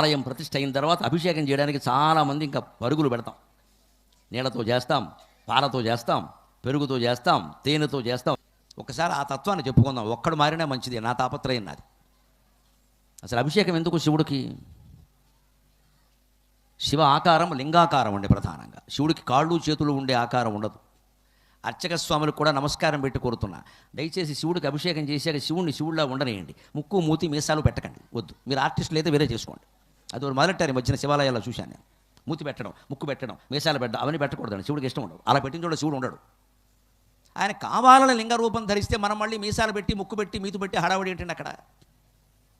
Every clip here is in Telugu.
ఆలయం ప్రతిష్ఠ అయిన తర్వాత అభిషేకం చేయడానికి చాలామంది ఇంకా పరుగులు పెడతాం. నీళ్ళతో చేస్తాం పాలతో చేస్తాం పెరుగుతో చేస్తాం తేనెతో చేస్తాం. ఒకసారి ఆ తత్వాన్ని చెప్పుకుందాం. ఒక్కడు మారినా మంచిది. నా తాపత్రయం నాది. అసలు అభిషేకం ఎందుకు శివుడికి? శివ ఆకారం లింగాకారం ఉండే ప్రధానంగా. శివుడికి కాళ్ళు చేతులు ఉండే ఆకారం ఉండదు. అర్చక స్వాములకు కూడా నమస్కారం పెట్టి కోరుతున్నా. దయచేసి శివుడికి అభిషేకం చేశాక శివుడిని శివుడిలా ఉండనేయండి. ముక్కు మూతి మీసాలు పెట్టకండి. వద్దు. మీరు ఆర్టిస్టులు అయితే వేరే చేసుకోండి. అది ఒక మొదలెట్టారు ఈ మధ్యన శివాలయాల్లో చూశాను నేను. మూతి పెట్టడం ముక్కు పెట్టడం మీసాలు పెట్టడం అవన్నీ పెట్టకూడదండి. శివుడికి ఇష్టం ఉండదు. అలా పెట్టిన చూడ శివుడు ఉండడు. ఆయన కావాలని లింగ రూపం ధరిస్తే మనం మళ్ళీ మీసాలు పెట్టి ముక్కు పెట్టి మీతు పెట్టి హడావడి ఏంటండి అక్కడ?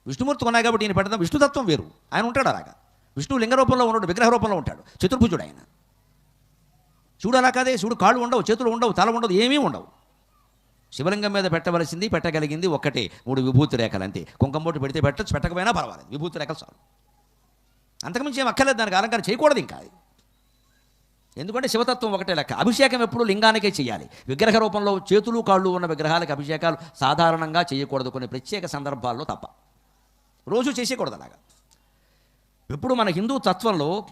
విష్ణుమూర్తి ఉన్నాయి కాబట్టి ఈయన పెడదాం విష్ణుతత్వం వేరు. ఆయన ఉంటాడు అలాగా. విష్ణువు లింగ రూపంలో ఉన్నాడు విగ్రహ రూపంలో ఉంటాడు. చతుర్భుజుడు ఆయన. శివుడు అలా కాదే శివుడు కాళ్ళు ఉండవు చేతులు ఉండవు తల ఉండదు ఏమీ ఉండవు. శివలింగం మీద పెట్టవలసింది పెట్టగలిగింది ఒక్కటే. మూడు విభూతి రేఖలు అంతే కుంకంబోటు పెడితే పెట్టచ్చు పెట్టకపోయినా పర్వాలేదు. విభూతి రేఖలు చాలు. అంతకుమించి ఏం అక్కర్లేదు దానికి అలంకారం చేయకూడదు ఇంకా అది. ఎందుకంటే శివతత్వం ఒకటే లెక్క. అభిషేకం ఎప్పుడు లింగానికే చేయాలి. విగ్రహ రూపంలో చేతులు కాళ్ళు ఉన్న విగ్రహాలకు అభిషేకాలు సాధారణంగా చేయకూడదు. కొన్ని ప్రత్యేక సందర్భాల్లో తప్ప. రోజు చేసేయకూడదు అలాగా. ఇప్పుడు మన హిందూ తత్వంలో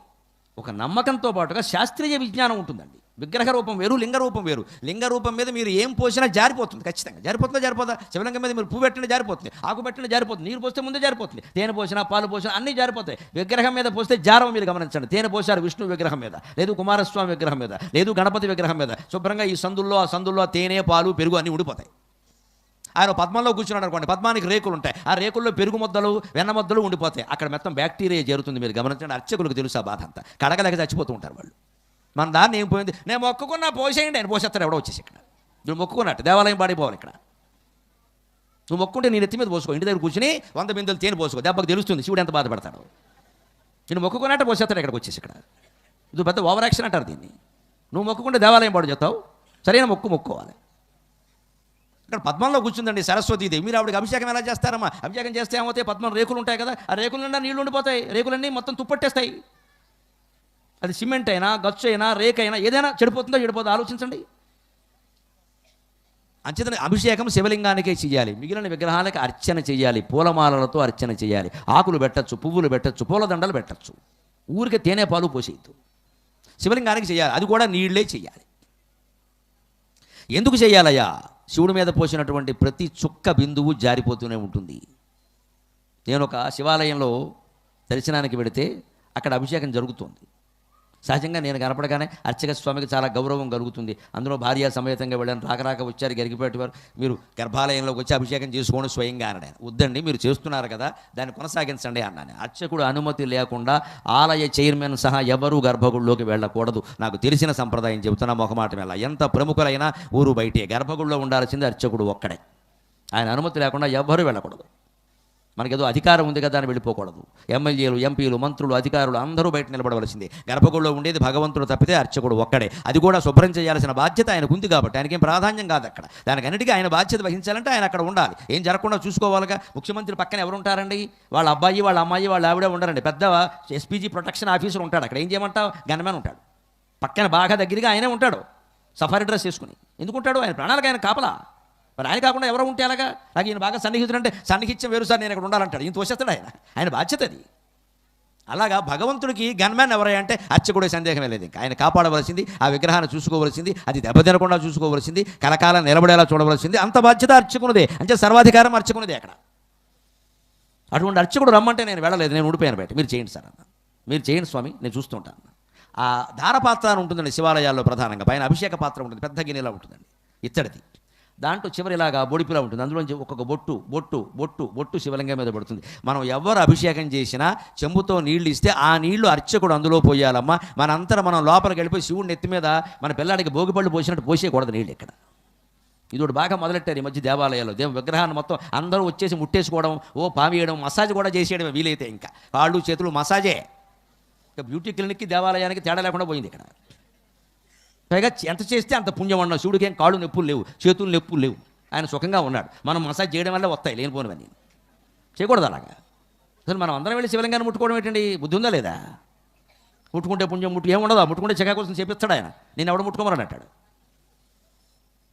ఒక నమ్మకంతో పాటుగా శాస్త్రీయ విజ్ఞానం ఉంటుందండి. విగ్రహ రూపం వేరు లింగ రూపం వేరు. లింగ రూపం మీద మీరు ఏం పోసినా జారిపోతుంది ఖచ్చితంగా. జారిపోతుందా జారిపోదా? శివలింగం మీద మీరు పువ్వు పెట్టినా జారిపోతుంది ఆకు పెట్టినా జారిపోతుంది నీరు పోస్తే ముందే జారిపోతుంది. తేనె పోసినా పాలు పోసినా అన్నీ జారిపోతాయి. విగ్రహం మీద పోస్తే జారవ మీరు గమనించండి. తేనె పోసారు విష్ణు విగ్రహం మీద లేదు కుమారస్వామి విగ్రహం మీద లేదు గణపతి విగ్రహం మీద. శుభ్రంగా ఈ సందుల్లో ఆ సందుల్లో ఆ తేనె పాలు పెరుగు అన్నీ ఉండిపోతాయి. ఆయన పద్మంలో కూర్చున్నాడు అనుకోండి పద్మానికి రేకులు ఉంటాయి. ఆ రేకుల్లో పెరుగు ముద్దలు వెన్న ముద్దలు ఉండిపోతాయి. అక్కడ మొత్తం బ్యాక్టీరియా చేరుతుంది మీరు గమనించండి అర్చకులకు తెలుసు ఆ బాధ అంతా. కడగలేక చచ్చిపోతూ ఉంటారు వాళ్ళు. మన దాన్ని ఏం పోయింది? నేను మొక్కుకున్నా పోసేయండి ఆయన పోసేస్తారు ఎవడో వచ్చేసి ఇక్కడ. నువ్వు మొక్కుకున్నట్టు దేవాలయం పాడిపోవాలి ఇక్కడ. నువ్వు మొక్కుంటే నేను ఎత్తి మీద పోసుకో ఇంటి దగ్గర కూర్చుని వంద బిందెలు తేని పోసుకో. దెబ్బకు తెలుస్తుంది శివుడు ఎంత బాధపడతాడు. నేను మొక్కుకున్నట్టు పోసేస్తాడు ఇక్కడికి వచ్చేసి ఇక్కడ. ఇది పెద్ద ఓవర్ యాక్షన్ అంటారు దీన్ని. నువ్వు మొక్కుకుంటే దేవాలయం పాడు చెప్తావు సరైన మొక్కు మొక్కుకోవాలి ఇక్కడ పద్మంలో కూర్చుందండి సరస్వతీదేవి మీరు ఆవిడకి అభిషేకం ఎలా చేస్తారమ్మా? అభిషేకం చేస్తే ఏమవుతాయి? పద్మం రేకులు ఉంటాయి కదా ఆ రేకుల నిండా నీళ్ళు ఉండిపోతాయి. రేకులన్నీ మొత్తం తుప్పట్టేస్తాయి. అది సిమెంట్ అయినా గచ్చు అయినా రేక్ అయినా ఏదైనా చెడిపోతుందో చెడిపోతుందో ఆలోచించండి. అంచేతనే అభిషేకం శివలింగానికే చేయాలి. మిగిలిన విగ్రహాలకు అర్చన చేయాలి. పూలమాలలతో అర్చన చేయాలి. ఆకులు పెట్టచ్చు పువ్వులు పెట్టచ్చు పూలదండలు పెట్టచ్చు. ఊరికే తేనె పాలు పోసేయద్దు. శివలింగానికి చేయాలి. అది కూడా నీళ్ళే చేయాలి. ఎందుకు చేయాలయ్యా? శివుడి మీద పోసినటువంటి ప్రతి చుక్క బిందువు జారిపోతూనే ఉంటుంది. నేను ఒక శివాలయంలో దర్శనానికి వెడితే అక్కడ అభిషేకం జరుగుతుంది. సహజంగా నేను కనపడగానే అర్చక స్వామికి చాలా గౌరవం కలుగుతుంది. అందులో భార్య సమేతంగా వెళ్ళాను. రాకరాక వచ్చారు. గరిగిపెట్టేవారు మీరు గర్భాలయంలోకి వచ్చి అభిషేకం చేసుకోండి స్వయంగా అన్నాడు వద్దండి మీరు చేస్తున్నారు కదా దాన్ని కొనసాగించండి అన్నాను. అర్చకుడు అనుమతి లేకుండా ఆలయ చైర్మన్ సహా ఎవరూ గర్భగుడిలోకి వెళ్ళకూడదు. నాకు తెలిసిన సంప్రదాయం చెబుతున్నా మొహమాట వెళ్ళ ఎంత ప్రముఖులైనా ఊరు బయటే గర్భగుడిలో ఉండాల్సింది అర్చకుడు ఒక్కడే. ఆయన అనుమతి లేకుండా ఎవ్వరూ వెళ్ళకూడదు. మనకేదో అధికారం ఉంది కదా అని వెళ్ళిపోకూడదు. ఎమ్మెల్యేలు ఎంపీలు మంత్రులు అధికారులు అందరూ బయట నిలబడవలసిందే. గర్భగుడిలో ఉండేది భగవంతుడు తప్పితే అర్చకుడు ఒక్కడే. అది కూడా శుభ్రం చేయాల్సిన బాధ్యత ఆయనకు ఉంది కాబట్టి ఆయనకేం ప్రాధాన్యం కాదు అక్కడ. దానికన్నిటికీ ఆయన బాధ్యత వహించాలంటే ఆయన అక్కడ ఉండాలి. ఏం జరగకుండా చూసుకోవాలిగా? ముఖ్యమంత్రి పక్కన ఎవరు ఉంటారండి? వాళ్ళ అబ్బాయి వాళ్ళ అమ్మాయి వాళ్ళ ఆవిడే ఉండరండి పెద్ద ఎస్పీజీ ప్రొటెక్షన్ ఆఫీసర్ ఉంటాడు. అక్కడ ఏం చేయమంటావు? గన్మెన్ ఉంటాడు. పక్కన బాగా దగ్గరగా ఆయనే ఉంటాడు. సఫారీ డ్రెస్ వేసుకుని. ఎందుకుంటాడు? ఆయన ప్రాణాలకు ఆయన కాపలా. మరి ఆయన కాకుండా ఎవరో ఉంటే అలాగా నాకు ఈయన బాగా సన్నిహితుడంటే సన్నిహిత్యం వేరు సార్ నేను ఇక్కడ ఉండాలంటాడు. ఈయన తోసేస్తాడు ఆయన. ఆయన బాధ్యత అది. అలాగా భగవంతుడికి గన్మ్యాన్ ఎవరై అంటే అర్చకుడే సందేహమే లేదు ఇంకా. ఆయన కాపాడవలసింది ఆ విగ్రహాన్ని చూసుకోవలసింది అది దెబ్బతినకుండా చూసుకోవలసింది కలకాలం నిలబడేలా చూడవలసింది అంత బాధ్యత అర్చకునిదే. అంటే సర్వాధికారం అర్చకునిదే అక్కడ. అటువంటి అర్చకుడు రమ్మంటే నేను వెళ్ళలేదు నేను ఉండిపోయాను బయట. మీరు చేయండి సార్ అన్న. మీరు చేయండి స్వామి నేను చూస్తుంటాను ఆ ధారపాత్ర అని ఉంటుందండి శివాలయాల్లో ప్రధానంగా. పైన అభిషేక పాత్ర ఉంటుంది పెద్ద గిన్నెలా ఉంటుందండి. ఇత్తడిది. దాంట్లో చివరి ఇలాగా బొడిపిలా ఉంటుంది. అందులోంచి ఒక్కొక్క బొట్టు బొట్టు బొట్టు బొట్టు శివలింగం మీద పడుతుంది. మనం ఎవరు అభిషేకం చేసినా చెంబుతో నీళ్ళు ఇస్తే ఆ నీళ్ళు అర్చకుడు అందులో పోయాలమ్మా. మనంతరం మనం లోపలికి వెళ్ళిపోయి శివుడి నెత్తి మీద మన పిల్లాడికి భోగిపళ్ళు పోసినట్టు పోసేయకూడదు నీళ్ళు ఇక్కడ. ఇది ఒకటి బాగా మొదలెట్టారు ఈ మధ్య దేవాలయాల్లో. దేవ విగ్రహాన్ని మొత్తం అందరూ వచ్చేసి ముట్టేసుకోవడం ఓ పామియడం మసాజ్ కూడా చేసేయడం వీలైతే ఇంకా. కాళ్ళు చేతులు మసాజే. ఇంకా బ్యూటీ క్లినిక్కి దేవాలయానికి తేడా లేకుండా పోయింది ఇక్కడ. పైగా ఎంత చేస్తే అంత పుణ్యం అన్నావు. శివుడికి ఏం కాళ్ళు నొప్పులు లేవు చేతులు నొప్పులు లేవు. ఆయన సుఖంగా ఉన్నాడు. మనం మసాజ్ చేయడం వల్ల వస్తాయి లేనిపోనివన్నీ చేయకూడదు అలాగా. అసలు మనం అందరం వెళ్ళి శివలింగాన్ని ముట్టుకోవడం ఏంటండి? బుద్ధి ఉందా లేదా? ముట్టుకుంటే పుణ్యం ముట్టు ఏముండదు ముట్టుకుంటే చెక్క కోసం చేపిస్తాడు ఆయన. నేను ఎవడ ముట్టుకోమని అంటాడు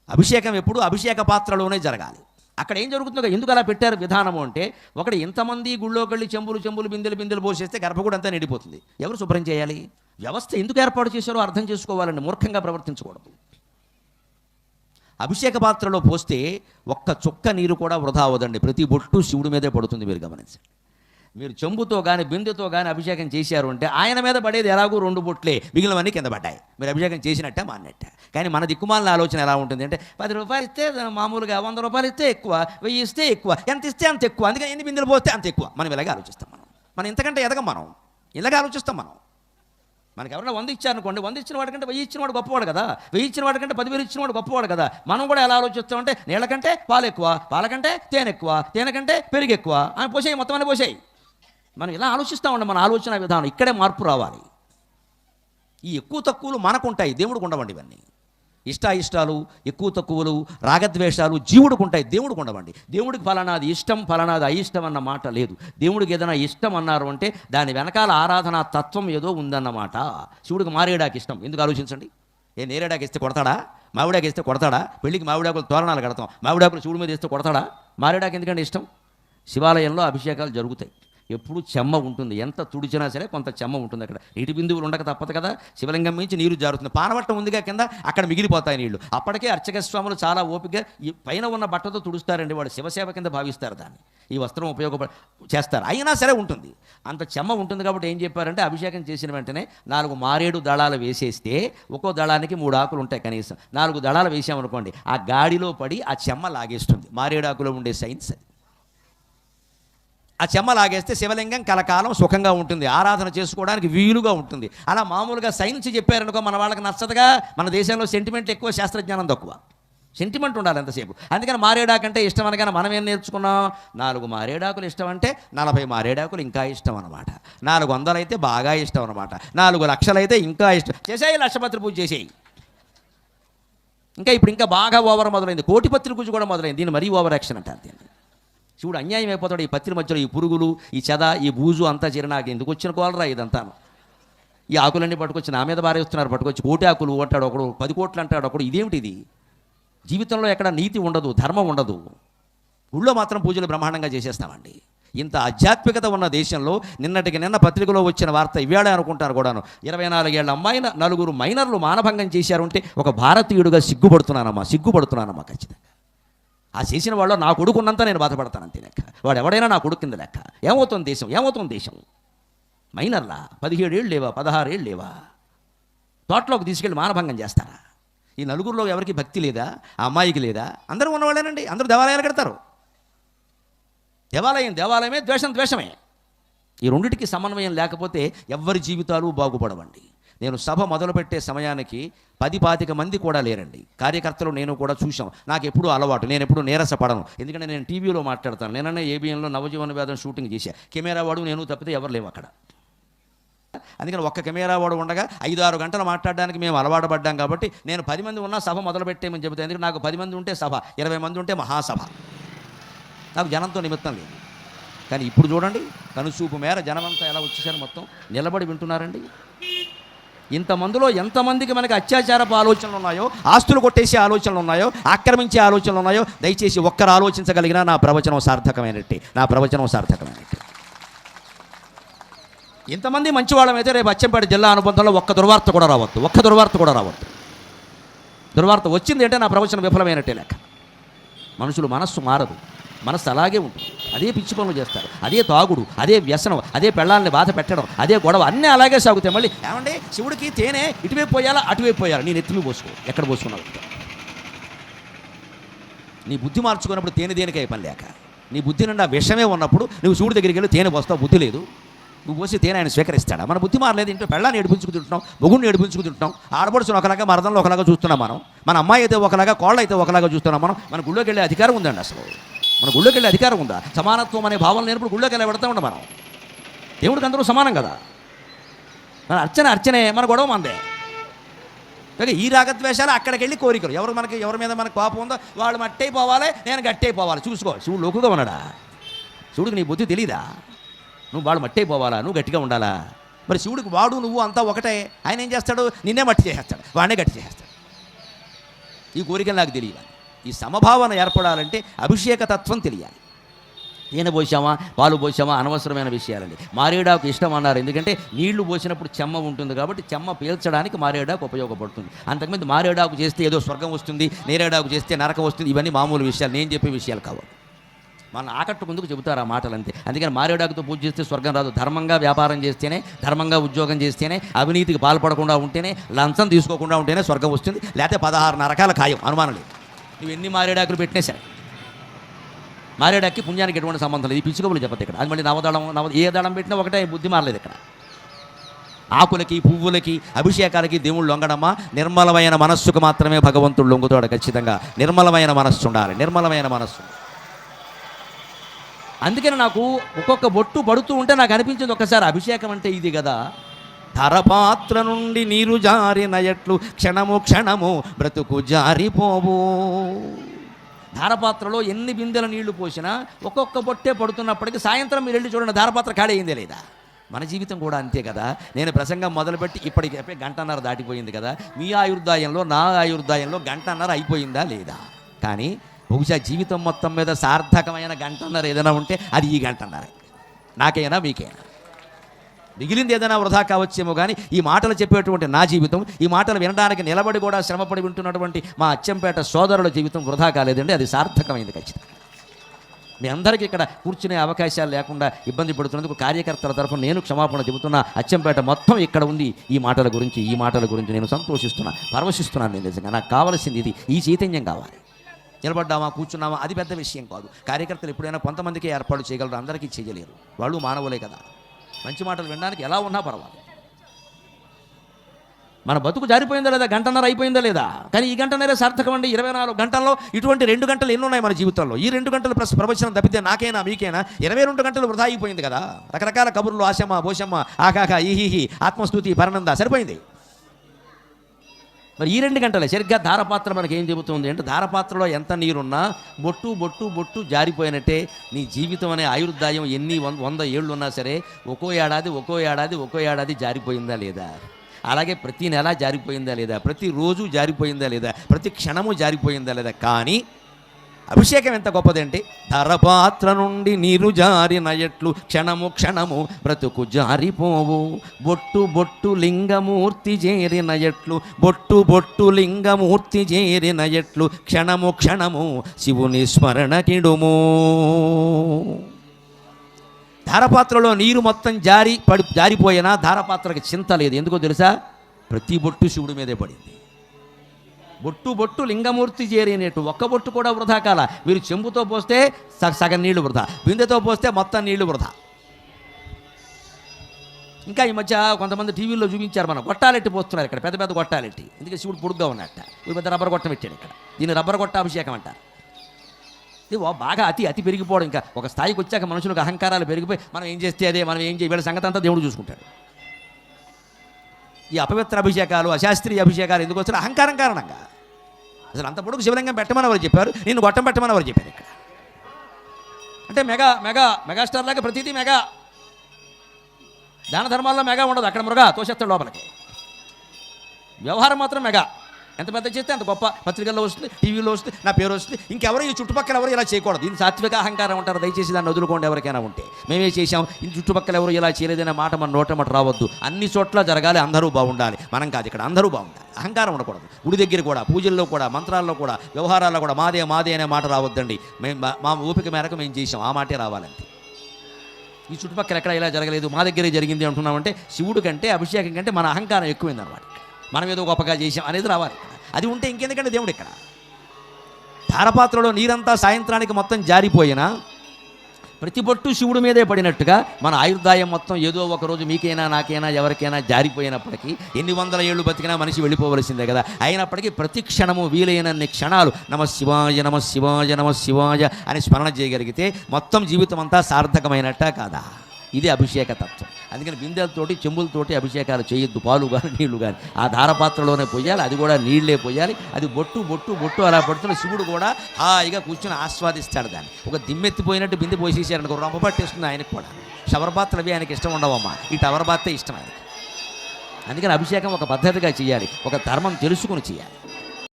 అభిషేకం ఎప్పుడు అభిషేక పాత్రలోనే జరగాలి. అక్కడ ఏం జరుగుతుందో ఎందుకు అలా పెట్టారు విధానము అంటే ఒకటి ఇంతమంది గుళ్ళోకి వెళ్ళి చెంబులు చెంబులు బిందెలు బిందెలు పోసేస్తే గర్భగుడి అంతా నిండిపోతుంది. ఎవరు శుభ్రం చేయాలి? వ్యవస్థ ఎందుకు ఏర్పాటు చేశారో అర్థం చేసుకోవాలండి మూర్ఖంగా ప్రవర్తించకూడదు. అభిషేక పాత్రలో పోస్తే ఒక్క చుక్క నీరు కూడా వృధా అవ్వదండి. ప్రతి బొట్టు శివుడి మీదే పడుతుంది మీరు గమనించండి. మీరు చెంబుతో కానీ బిందెతో కానీ అభిషేకం చేశారు అంటే ఆయన మీద పడేది ఎలాగో రెండు బొట్లే. మిగిలినవన్నీ కింద పడ్డాయి. మీరు అభిషేకం చేసినట్టే మాన్నట్టే. కానీ మన దిక్కుమాలిన ఆలోచన ఎలా ఉంటుంది అంటే పది రూపాయలు ఇస్తే మామూలుగా వంద రూపాయలు ఇస్తే ఎక్కువ వెయ్యి ఇస్తే ఎక్కువ ఎంత ఇస్తే అంత ఎక్కువ అందుకని ఎన్ని బిందెలు పోస్తే అంత ఎక్కువ. మనం ఇలాగే ఆలోచిస్తాం మనం. మనం ఇంతకంటే ఎదగం మనం. ఇలాగే ఆలోచిస్తాం మనం. మనకి ఎవరైనా వంద ఇచ్చారనుకోండి వంద ఇచ్చిన వాడికంటే వెయ్యి ఇచ్చిన వాడు గొప్పవాడు కదా. వెయ్యి ఇచ్చిన వాడికంటే పదివేలు ఇచ్చిన వాడు గొప్పవాడు కదా. మనం కూడా ఎలా ఆలోచిస్తామంటే నీళ్ళకంటే పాలు ఎక్కువ పాలకంటే తేనె ఎక్కువ తేనె కంటే పెరుగు ఎక్కువ. అని పోసేయి మొత్తం అని పోసేయి. మనం ఇలా ఆలోచిస్తూ ఉండే మన ఆలోచన విధానం ఇక్కడే మార్పు రావాలి. ఈ ఎక్కువ తక్కువలు మనకుంటాయి దేవుడికి ఉండవండి ఇవన్నీ. ఇష్టాయిష్టాలు ఎక్కువ తక్కువలు రాగద్వేషాలు జీవుడికి ఉంటాయి దేవుడికి ఉండవండి దేవుడికి ఫలానాది ఇష్టం ఫలానాది అయిష్టం అన్న మాట లేదు. దేవుడికి ఏదైనా ఇష్టం అన్నారు అంటే దాని వెనకాల ఆరాధనా తత్వం ఏదో ఉందన్నమాట. శివుడికి మారేడాకి ఇష్టం. ఎందుకు ఆలోచించండి? ఏ నేరేడాకి ఇస్తే కొడతాడా? మావిడాకి ఇస్తే కొడతాడా? పెళ్ళికి మావిడాకులు తోరణాలు కడతాం. మావిడాకులు శివుడి మీద ఇస్తే కొడతాడా? మారేడాకి ఎందుకంటే ఇష్టం? శివాలయంలో అభిషేకాలు జరుగుతాయి. ఎప్పుడు చెమ్మ ఉంటుంది. ఎంత తుడిచినా సరే కొంత చెమ్మ ఉంటుంది అక్కడ. నీటి బిందువులు ఉండక తప్పదు కదా. శివలింగం నుంచి నీరు జారుతుంది. పారవట్టం ఉందిగా కింద అక్కడ మిగిలిపోతాయి నీళ్ళు. అప్పటికే అర్చక స్వాములు చాలా ఓపిక ఈ పైన ఉన్న బట్టతో తుడుస్తారండి వాడు. శివసేవ కింద భావిస్తారు దాన్ని. ఈ వస్త్రం ఉపయోగపడ చేస్తారు. అయినా సరే ఉంటుంది. అంత చెమ్మ ఉంటుంది కాబట్టి ఏం చెప్పారంటే అభిషేకం చేసిన వెంటనే నాలుగు మారేడు దళాలు వేసేస్తే ఒక్కో దళానికి మూడు ఆకులు ఉంటాయి కనీసం. నాలుగు దళాలు వేసామనుకోండి ఆ గాడిలో పడి ఆ చెమ్మ లాగేస్తుంది. మారేడు ఆకులో ఉండే సైన్స్ అది. ఆ చెమ్మ లాగేస్తే శివలింగం కలకాలం సుఖంగా ఉంటుంది. ఆరాధన చేసుకోవడానికి వీలుగా ఉంటుంది. అలా మామూలుగా సైన్స్ చెప్పారనుకో మన వాళ్ళకి నచ్చదుగా. మన దేశంలో సెంటిమెంట్ ఎక్కువ శాస్త్రజ్ఞానం తక్కువ. సెంటిమెంట్ ఉండాలి ఎంతసేపు అందుకని మారేడాకంటే ఇష్టం అనగానే మనం ఏం నేర్చుకున్నాం? నాలుగు మారేడాకులు ఇష్టం అంటే నలభై మారేడాకులు ఇంకా ఇష్టం అనమాట నాలుగు వందలు అయితే బాగా ఇష్టం అనమాట నాలుగు లక్షలు అయితే ఇంకా ఇష్టం. చేసేయి లక్షపత్రి పూజ చేసేయి. ఇంకా ఇప్పుడు ఇంకా బాగా ఓవర్ మొదలైంది. కోటిపత్రి పూజ కూడా మొదలైంది. దీన్ని మరీ ఓవర్ యాక్షన్ అంటారు దీన్ని. శివుడు అన్యాయం అయిపోతాడు ఈ పత్రి మధ్యలో ఈ పురుగులు ఈ చెద ఈ బూజు అంతా చేరి నాకు ఎందుకు వచ్చిన కోలరా ఇదంతా ఈ ఆకులన్నీ పట్టుకొచ్చి నా మీద బారేస్తున్నారు పట్టుకొచ్చి కోటి ఆకులు అంటాడు ఒకడు పది కోట్లు అంటాడు ఒకడు. ఇదేమిటి ఇది జీవితంలో ఎక్కడ నీతి ఉండదు ధర్మం ఉండదు. ఊళ్ళో మాత్రం పూజలు బ్రహ్మాండంగా చేసేస్తామండి. ఇంత ఆధ్యాత్మికత ఉన్న దేశంలో నిన్నటికి నిన్న పత్రికలో వచ్చిన వార్త ఇవాడే అనుకుంటారు కూడాను. ఇరవై నాలుగేళ్ళ అమ్మాయిన నలుగురు మైనర్లు మానభంగం చేశారంటే ఒక భారతీయుడిగా సిగ్గుపడుతున్నానమ్మా సిగ్గుపడుతున్నానమ్మా ఖచ్చితంగా. ఆ చేసిన వాళ్ళు నా కొడుకున్నంత నేను బాధపడతాను అంతే లెక్క. వాడు ఎవడైనా నా కొడుకు కింద లెక్క. ఏమవుతుంది దేశం? ఏమవుతుంది దేశం? మైనర్లా? పదిహేడేళ్ళు లేవా? పదహారేళ్ళు లేవా? తోటలోకి తీసుకెళ్ళి మానభంగం చేస్తారా? ఈ నలుగురిలో ఎవరికి భక్తి లేదా? ఆ అమ్మాయికి లేదా? అందరూ ఉన్నవాళ్ళేనండి. అందరూ దేవాలయాలు కడతారు. దేవాలయం దేవాలయమే ద్వేషం ద్వేషమే. ఈ రెండింటికి సమన్వయం లేకపోతే ఎవ్వరి జీవితాలు బాగుపడవండి. నేను సభ మొదలుపెట్టే సమయానికి పది పాతిక మంది కూడా లేరండి. కార్యకర్తలు నేను కూడా చూశాం. నాకు ఎప్పుడూ అలవాటు. నేను ఎప్పుడు నీరసపడను. ఎందుకంటే నేను టీవీలో మాట్లాడతాను. నేననే ఏబిఎన్లో నవజీవన వేదం షూటింగ్ చేశా. కెమెరా వాడు నేను తప్పితే ఎవరు లేవు అక్కడ. అందుకని ఒక్క కెమెరా వాడు ఉండగా ఐదు ఆరు గంటలు మాట్లాడడానికి మేము అలవాటు పడ్డాం కాబట్టి నేను పది మంది ఉన్నా సభ మొదలు పెట్టేమని చెబుతాను ఎందుకంటే నాకు పది మంది ఉంటే సభ ఇరవై మంది ఉంటే మహాసభ. నాకు జనంతో నిమిత్తం లేదు. కానీ ఇప్పుడు చూడండి కనుసూపు మేర జనమంతా ఎలా వచ్చేసారు మొత్తం. నిలబడి వింటున్నారండి? ఇంతమందిలో ఎంతమందికి మనకి అత్యాచారపు ఆలోచనలు ఉన్నాయో ఆస్తులు కొట్టేసే ఆలోచనలు ఉన్నాయో ఆక్రమించే ఆలోచనలు ఉన్నాయో దయచేసి ఒక్కరు ఆలోచించగలిగినా నా ప్రవచనం సార్థకమైనట్టు. నా ప్రవచనం సార్థకమైనట్టు. ఇంతమంది మంచివాళ్ళమైతే రేపు అచ్చంపేట జిల్లా అనుబంధంలో ఒక్క దుర్వార్త కూడా రావద్దు. ఒక్క దుర్వార్త కూడా రావద్దు. దుర్వార్త వచ్చింది అంటే నా ప్రవచనం విఫలమైనట్టే లెక్క. మనుషులు మనస్సు మారదు. మనస్సు అలాగే ఉంటుంది. అదే పిచ్చి పనులు చేస్తారు. అదే తాగుడు అదే వ్యసనం అదే పెళ్ళాలని బాధ పెట్టడం అదే గొడవ అన్నీ అలాగే సాగుతాయి. మళ్ళీ ఏమండి? శివుడికి తేనె ఇటువైపు పోయాలా అటువైపు పోయాలా? నేను ఎత్తుమి పోసుకో. ఎక్కడ పోసుకున్నావు నీ బుద్ధి మార్చుకున్నప్పుడు తేనె దేనికై పని లేక? నీ బుద్ధి నిండా విషమే ఉన్నప్పుడు నువ్వు శివుడి దగ్గరికి వెళ్ళి తేనె పోస్తావు బుద్ధి లేదు. నువ్వు పోసి తేనె ఆయన స్వీకరిస్తాడా? మన బుద్ధి మారలేదు. ఇంట్లో పెళ్ళాన్ని ఏడిపించుకు మొగుడిని ఏడిపించుకు ఆడపడుచుని ఒకలాగా మరదంలో ఒకలాగా చూస్తున్నాం మనం. మన అమ్మాయి అయితే ఒకలాగా కోళ్ళ అయితే ఒకలాగా చూస్తున్నాం మనం. మన గుళ్ళోకి వెళ్ళే అధికారం ఉందండి అసలు. మన గుళ్ళోకి వెళ్ళే అధికారం ఉందా? సమానత్వం అనే భావన లేనప్పుడు గుళ్ళోకి వెళ్ళి పెడతా ఉండం మనం. దేవుడికి అందరూ సమానం కదా? మన అర్చన అర్చనే మన గొడవ మందే. కానీ ఈ రాగద్వేషాలు అక్కడికి వెళ్ళి కోరికలు. ఎవరు మనకి ఎవరి మీద మనకు కోపం ఉందో వాళ్ళు మట్టయిపోవాలి నేను గట్టయిపోవాలి చూసుకో శివుడు లోకుగా ఉన్నాడా? శివుడికి నీ బుద్ధి తెలీదా? నువ్వు వాళ్ళు మట్టయిపోవాలా నువ్వు గట్టిగా ఉండాలా? మరి శివుడికి వాడు నువ్వు అంతా ఒకటే. ఆయన ఏం చేస్తాడు? నిన్నే మట్టి చేసేస్తాడు. వాడినే గట్టి చేసేస్తాడు. ఈ కోరికలు నాకు తెలియదు ఈ సమభావన ఏర్పడాలంటే అభిషేక తత్వం తెలియాలి. తేనె పోసామా పాలు పోసామా అనవసరమైన విషయాలండి. మారేడాకు ఇష్టం అన్నారు. ఎందుకంటే నీళ్ళు పోసినప్పుడు చెమ్మ ఉంటుంది కాబట్టి చెమ్మ పీల్చడానికి మారేడాకు ఉపయోగపడుతుంది. అంతకుముందు మారేడాకు చేస్తే ఏదో స్వర్గం వస్తుంది నేరేడాకు చేస్తే నరకం వస్తుంది ఇవన్నీ మామూలు విషయాలు. నేను చెప్పే విషయాలు కావాలి మన ఆకట్టుకుందుకు చెబుతారు ఆ మాటలు అంతే అందుకని మారేడాకుతో పూజ చేస్తే స్వర్గం రాదు. ధర్మంగా వ్యాపారం చేస్తేనే ధర్మంగా ఉద్యోగం చేస్తేనే అవినీతికి పాల్పడకుండా ఉంటేనే లంచం తీసుకోకుండా ఉంటేనే స్వర్గం వస్తుంది. లేకపోతే పదహారు నరకాల ఖాయం. అనుమానం లేదు. నువ్వు ఎన్ని మారేడాకులు పెట్టినా సరే. మారేడాకి పుణ్యానికి ఎటువంటి సంబంధం లేదు. ఈ పిచ్చుకబులు చెప్పదు ఇక్కడ. అది మళ్ళీ నవదళం నవ ఏ దళం పెట్టినా ఒకటే బుద్ధి మారలేదు ఇక్కడ. ఆకులకి పువ్వులకి అభిషేకాలకి దేవుళ్ళు లొంగడమా నిర్మలమైన మనస్సుకు మాత్రమే భగవంతుడు లొంగుతాడు ఖచ్చితంగా. నిర్మలమైన మనస్సు ఉండాలి. నిర్మలమైన మనస్సు అందుకని నాకు ఒక్కొక్క బొట్టు పడుతూ ఉంటే నాకు అనిపించింది ఒకసారి అభిషేకం అంటే ఇది కదా. తరపాత్ర నుండి నీరు జారిన ఎట్లు క్షణము క్షణము బ్రతుకు జారిపోవు. ధారపాత్రలో ఎన్ని బిందెల నీళ్ళు పోసినా ఒక్కొక్క బొట్టే పడుతున్నప్పటికీ సాయంత్రం మీరు వెళ్ళి చూడండి ధారపాత్ర ఖాళీ అయిందే లేదా? మన జీవితం కూడా అంతే కదా. నేను ప్రసంగం మొదలుపెట్టి ఇప్పటికి చెప్పే గంటన్నర దాటిపోయింది కదా. మీ ఆయుర్దాయంలో నా ఆయుర్దాయంలో గంటన్నర అయిపోయిందా లేదా? కానీ బహుశా జీవితం మొత్తం మీద సార్థకమైన గంటన్నర ఏదైనా ఉంటే అది ఈ గంటన్నర. నాకైనా మీకైనా. మిగిలింది ఏదైనా వృధా కావచ్చేమో కానీ ఈ మాటలు చెప్పేటువంటి నా జీవితం ఈ మాటలు వినడానికి నిలబడి కూడా శ్రమపడి వింటున్నటువంటి మా అచ్చంపేట సోదరుల జీవితం వృధా కాలేదండి అది సార్థకమైంది ఖచ్చితంగా. మీ అందరికీ ఇక్కడ కూర్చునే అవకాశాలు లేకుండా ఇబ్బంది పడుతున్నందుకు కార్యకర్తల తరఫున నేను క్షమాపణ చెబుతున్నా అచ్చంపేట మొత్తం ఇక్కడ ఉంది ఈ మాటల గురించి ఈ మాటల గురించి నేను సంతోషిస్తున్నా పరవశిస్తున్నాను నేను నిజంగా. నాకు కావలసింది ఇది ఈ చైతన్యం కావాలి. నిలబడ్డామా కూర్చున్నామా అది పెద్ద విషయం కాదు. కార్యకర్తలు ఎప్పుడైనా కొంతమందికే ఏర్పాటు చేయగలరు అందరికీ చేయలేరు. వాళ్ళు మానవులే కదా. మంచి మాటలు వినడానికి ఎలా ఉన్నా పర్వాలేదు. మన బతుకు జారిపోయిందా లేదా? గంటన్నర అయిపోయిందా లేదా? కానీ ఈ గంటన్నర సార్థకం అండి ఇరవై నాలుగు గంటల్లో ఇటువంటి రెండు గంటలు ఎన్ని ఉన్నాయి మన జీవితంలో? ఈ రెండు గంటలు ప్లస్ ప్రవచనం తప్పితే నాకైనా మీకైనా? ఇరవై రెండు గంటలు వృధా అయిపోయింది కదా? రకరకాల కబుర్లు ఆశమ్మ భోషమ్మ ఆకాక ఈహిహి ఆత్మస్థుతి పరనంద సరిపోయింది? మరి ఈ రెండు గంటలే. సరిగ్గా ధారపాత్ర మనకి ఏం చెబుతుంది అంటే ధారపాత్రలో ఎంత నీరున్నా బొట్టు బొట్టు బొట్టు జారిపోయినట్టే నీ జీవితం అనే ఆయుర్దాయం ఎన్ని వంద వంద ఏళ్ళు ఉన్నా సరే ఒక్కో ఏడాది ఒక్కో ఏడాది ఒక్కో ఏడాది జారిపోయిందా లేదా? అలాగే ప్రతి నెల జారిపోయిందా లేదా? ప్రతిరోజు జారిపోయిందా లేదా? ప్రతి క్షణము జారిపోయిందా లేదా? కానీ అభిషేకం ఎంత గొప్పదేంటి? ధరపాత్ర నుండి నీరు జారిన ఎట్లు క్షణము క్షణము బ్రతుకు జారిపోవు. బొట్టు బొట్టు లింగమూర్తి చేరిన ఎట్లు బొట్టు బొట్టు లింగమూర్తి చేరిన ఎట్లు క్షణము క్షణము శివుని స్మరణ కిడుము ధారపాత్రలో నీరు మొత్తం జారి పడి జారిపోయినా ధారపాత్రకి చింత లేదు. ఎందుకో తెలుసా? ప్రతి బొట్టు శివుడి మీదే పడింది. బొట్టు బొట్టు లింగమూర్తి చేరినట్టు ఒక్క బొట్టు కూడా వృధా కాల. మీరు చెంబుతో పోస్తే సగ- సగం నీళ్ళు వృధా. బిందెతో పోస్తే మొత్తం నీళ్ళు వృధా. ఇంకా ఈ మధ్య కొంతమంది టీవీలో చూపించారు మనం. గొట్టాలెట్టి పోస్తున్నారు ఇక్కడ. పెద్ద పెద్ద గొట్టాలెట్టి. ఎందుకంటే శివుడు పొడుగ్గా ఉన్నట్ట వీడు పెద్ద రబ్బర్ గొట్టం పెట్టాడు ఇక్కడ. దీన్ని రబ్బర్ గొట్ట అభిషేకం అంటారు. ఇది బాగా అతి అతి పెరిగిపోవడం. ఇంకా ఒక స్థాయికి వచ్చాక మనుషులకు అహంకారాలు పెరిగిపోయి మనం ఏం చేస్తే అదే మనం ఏం చేయ వీళ్ళ సంగతి అంతా దేవుడు చూసుకుంటాడు. ఈ అపవిత్ర అభిషేకాలు అశాస్త్రీయ అభిషేకాలు ఎందుకు వస్తారు అహంకారం కారణంగా. అసలు అంత పొడుగు శివలింగం పెట్టమని ఎవరు చెప్పారు? నేను గొట్టం పెట్టమని ఎవరు చెప్పారు ఇక్కడ? అంటే మెగా మెగా మెగాస్టార్ లాగా ప్రతిదీ మెగా. దాన ధర్మాల్లో మెగా ఉండదు అక్కడ మృగా తోసేస్తాడు లోపలికి. వ్యవహారం మాత్రం మెగా. ఎంత పెద్ద చేస్తే అంత గొప్ప. పత్రికల్లో వస్తుంది టీవీలో వస్తుంది నా పేరు వస్తుంది. ఇంకెవరు ఈ చుట్టుపక్కల ఎవరు ఇలా చేయకూడదు. దీని సాత్విక అహంకారం అంటారు. దయచేసి దాన్ని వదులుకోండి ఎవరికైనా ఉంటే. మేమే చేసాం ఈ చుట్టుపక్కల ఎవరు ఇలా చేయలేదనే మాట మన నోట మాట రావద్దు. అన్ని చోట్ల జరగాలి అందరూ బాగుండాలి. మనం కాదు ఇక్కడ అందరూ బాగుండాలి. అహంకారం ఉండకూడదు. గుడి దగ్గర కూడా పూజల్లో కూడా మంత్రాల్లో కూడా వ్యవహారాల్లో కూడా మాదే మాదే అనే మాట రావద్దండి. మేము మా- మా మేరకు మేము చేసాం ఆ మాటే రావాలంటే ఈ చుట్టుపక్కల ఎక్కడ ఇలా జరగలేదు మా దగ్గరే జరిగింది అంటున్నామంటే శివుడు కంటే అభిషేకం కంటే మన అహంకారం ఎక్కువైందన్నమాట. మనం ఏదో గొప్పగా చేసాం అనేది రావాలి. అది ఉంటే ఇంకెందుకంటే దేవుడు ఇక్కడ? ధారపాత్రలో నీరంతా సాయంత్రానికి మొత్తం జారిపోయినా ప్రతి బొట్టు శివుడి మీదే పడినట్టుగా మన ఆయుర్దాయం మొత్తం ఏదో ఒక రోజు మీకైనా నాకైనా ఎవరికైనా జారిపోయినప్పటికీ ఎన్ని వందల ఏళ్ళు బతికినా మనిషి వెళ్ళిపోవలసిందే కదా. అయినప్పటికీ ప్రతి క్షణము వీలైనన్ని క్షణాలు నమ శివాయ నమ శివాయ నమ శివాయ అని స్మరణ చేయగలిగితే మొత్తం జీవితం అంతా సార్థకమైనట్ట కాదా? ఇది అభిషేక తత్వం. అందుకని బిందెలతోటి చెంబులతోటి అభిషేకాలు చేయొద్దు పాలు కానీ నీళ్ళు కానీ ఆ ధారపాత్రలోనే పోయాలి అది కూడా నీళ్ళే పోయాలి. అది బొట్టు బొట్టు బొట్టు అలా పడుతున్న శివుడు కూడా హాయిగా కూర్చొని ఆస్వాదిస్తాడు దాన్ని. ఒక దిమ్మెత్తిపోయినట్టు బిందె పోసేసారనుకో రొమ్మ పట్టేస్తుంది ఆయనకు కూడా. షవర్ పాత్రలు అవి ఆయనకి ఇష్టం ఉండవమ్మా. ఈ టవర్ బాతే ఇష్టం ఆయనకి. అందుకని అభిషేకం ఒక పద్ధతిగా చేయాలి. ఒక ధర్మం తెలుసుకుని చేయాలి.